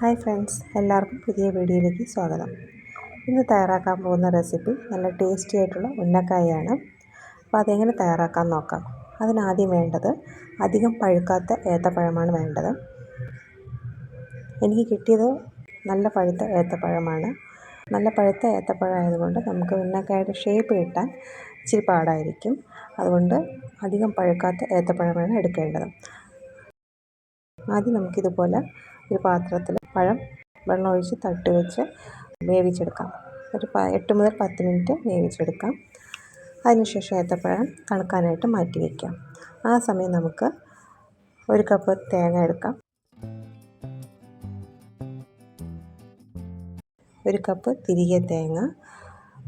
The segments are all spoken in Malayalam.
ഹായ് ഫ്രണ്ട്സ് എല്ലാവർക്കും പുതിയ വീഡിയോയിലേക്ക് സ്വാഗതം. ഇന്ന് തയ്യാറാക്കാൻ പോകുന്ന റെസിപ്പി നല്ല ടേസ്റ്റി ആയിട്ടുള്ള ഉന്നക്കായാണ്. അപ്പോൾ അതെങ്ങനെ തയ്യാറാക്കാൻ നോക്കാം. അതിനാദ്യം വേണ്ടത് അധികം പഴുക്കാത്ത ഏത്തപ്പഴമാണ് വേണ്ടത്. എനിക്ക് കിട്ടിയത് നല്ല പഴുത്ത ഏത്തപ്പഴമാണ്. നല്ല പഴുത്ത ഏത്തപ്പഴം ആയതുകൊണ്ട് നമുക്ക് ഉന്നക്കായുടെ ഷേപ്പ് കിട്ടാൻ ഇച്ചിരി പാടായിരിക്കും. അതുകൊണ്ട് അധികം പഴുക്കാത്ത ഏത്തപ്പഴമാണ് എടുക്കേണ്ടത്. ആദ്യം നമുക്കിതുപോലെ ഒരു പാത്രത്തിൽ പഴം വെള്ളമൊഴിച്ച് തട്ടി വെച്ച് വേവിച്ചെടുക്കാം. ഒരു എട്ട് മുതൽ പത്ത് മിനിറ്റ് വേവിച്ചെടുക്കാം. അതിനുശേഷം ഏത്തപ്പഴം തണുക്കാനായിട്ട് മാറ്റി വയ്ക്കാം ആ സമയം നമുക്ക് ഒരു കപ്പ് തേങ്ങ എടുക്കാം. ഒരു കപ്പ് തിരികെ തേങ്ങ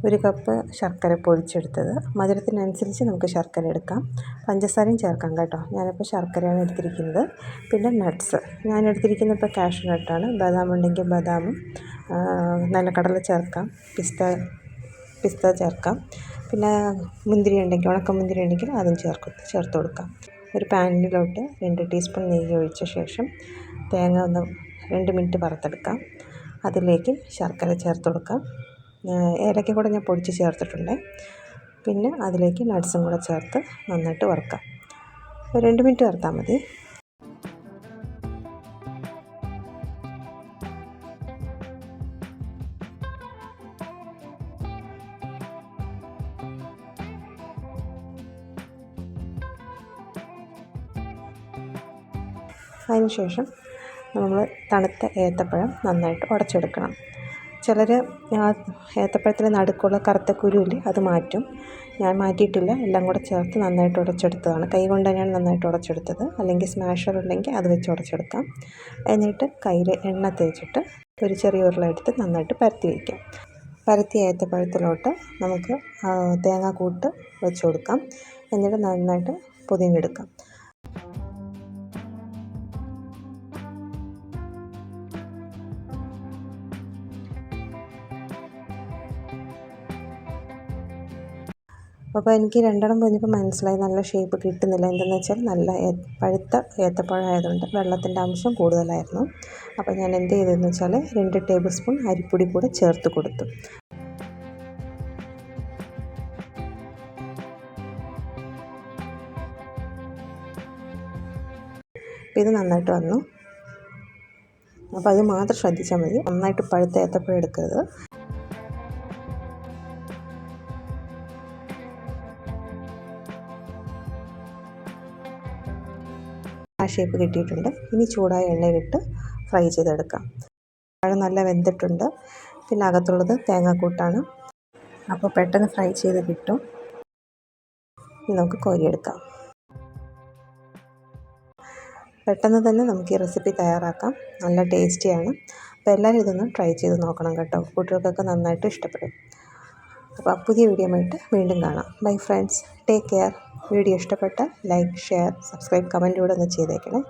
ഒരു കപ്പ് ശർക്കര പൊടിച്ചെടുത്തത്. മധുരത്തിനനുസരിച്ച് നമുക്ക് ശർക്കര എടുക്കാം. പഞ്ചസാരയും ചേർക്കാം കേട്ടോ. ഞാനിപ്പോൾ ശർക്കരയാണ് എടുത്തിരിക്കുന്നത്. പിന്നെ നട്ട്സ് ഞാൻ എടുത്തിരിക്കുന്നത് ഇപ്പോൾ കാഷ്യൂ നട്ടാണ് ബദാം ഉണ്ടെങ്കിൽ ബദാമും നിലക്കടല ചേർക്കാം. പിസ്ത പിസ്ത ചേർക്കാം. പിന്നെ മുന്തിരി ഉണ്ടെങ്കിൽ ഉണക്കമുന്തിരി ഉണ്ടെങ്കിൽ അതും ചേർക്കും ചേർത്ത് കൊടുക്കാം. ഒരു പാനിലോട്ട് രണ്ട് ടീസ്പൂൺ നെയ്യ് ഒഴിച്ച ശേഷം തേങ്ങ ഒന്ന് രണ്ട് മിനിറ്റ് വറുത്തെടുക്കാം. അതിലേക്ക് ശർക്കര ചേർത്ത് കൊടുക്കാം. ഏലക്ക കൂടെ ഞാൻ പൊടിച്ച് ചേർത്തിട്ടുണ്ട്. പിന്നെ അതിലേക്ക് നട്ട്സും കൂടെ ചേർത്ത് നന്നായിട്ട് വറുക്കാം. ഒരു രണ്ട് മിനിറ്റ് വറുത്താൽ മതി. അതിനുശേഷം നമ്മൾ തണുത്ത ഏത്തപ്പഴം നന്നായിട്ട് ഉടച്ചെടുക്കണം. ചിലർ ഏത്തപ്പഴത്തിൽ നടുക്കുള്ള കറുത്ത കുരുവില്ലേ അത് മാറ്റും. ഞാൻ മാറ്റിയിട്ടില്ല. എല്ലാം കൂടെ ചേർത്ത് നന്നായിട്ട് ഉടച്ചെടുത്തതാണ്. കൈ കൊണ്ട് തന്നെയാണ് നന്നായിട്ട് ഉടച്ചെടുത്തത്. അല്ലെങ്കിൽ സ്മാഷർ ഉണ്ടെങ്കിൽ അത് വെച്ച് ഉടച്ചെടുക്കാം. എന്നിട്ട് കയ്യിൽ എണ്ണ തേച്ചിട്ട് ഒരു ചെറിയ ഉരുള എടുത്ത് നന്നായിട്ട് പരത്തി വയ്ക്കാം. പരത്തിയ ഏത്തപ്പഴത്തിലോട്ട് നമുക്ക് തേങ്ങാക്കൂട്ട് വെച്ച് കൊടുക്കാം. എന്നിട്ട് നന്നായിട്ട് പൊതിഞ്ഞെടുക്കാം അപ്പോൾ എനിക്ക് രണ്ടെണ്ണം പൊതിഞ്ഞപ്പോൾ മനസ്സിലായി നല്ല ഷേപ്പ് കിട്ടുന്നില്ല. എന്തെന്ന് വെച്ചാൽ നല്ല പഴുത്ത ഏത്തപ്പഴം ആയതുകൊണ്ട് വെള്ളത്തിന്റെ അംശം കൂടുതലായിരുന്നു. അപ്പോൾ ഞാൻ എന്ത് ചെയ്തതെന്ന് വെച്ചാൽ രണ്ട് ടേബിൾ സ്പൂൺ അരിപ്പൊടി കൂടെ ചേർത്ത് കൊടുത്തു. ഇത് നന്നായിട്ട് വന്നു. അപ്പോൾ അത് മാത്രം ശ്രദ്ധിച്ചാൽ മതി. നന്നായിട്ട് പഴുത്ത ഏത്തപ്പഴം എടുക്കരുത്. ആ ഷേപ്പ് കിട്ടിയിട്ടുണ്ട്. ഇനി ചൂടായ എണ്ണയിലിട്ട് ഫ്രൈ ചെയ്തെടുക്കാം. പഴം നല്ല വെന്തിട്ടുണ്ട്. പിന്നെ അകത്തുള്ളത് തേങ്ങാക്കൂട്ടാണ്. അപ്പോൾ പെട്ടെന്ന് ഫ്രൈ ചെയ്ത് കിട്ടും. നമുക്ക് കോരിയെടുക്കാം. പെട്ടെന്ന് തന്നെ നമുക്ക് ഈ റെസിപ്പി തയ്യാറാക്കാം. നല്ല ടേസ്റ്റിയാണ് അപ്പോൾ എല്ലാവരും ഇതൊന്ന് ട്രൈ ചെയ്ത് നോക്കണം കേട്ടോ. കുട്ടികൾക്കൊക്കെ നന്നായിട്ട് ഇഷ്ടപ്പെടും. അപ്പോൾ പുതിയ വീഡിയോ ആയിട്ട് വീണ്ടും കാണാം. Bye friends take care video ഇഷ്ടപ്പെട്ട ലൈക്ക് ഷെയർ സബ്സ്ക്രൈബ് കമന്റിലൂടെ ഒന്ന് ചെയ്തേക്കണേ.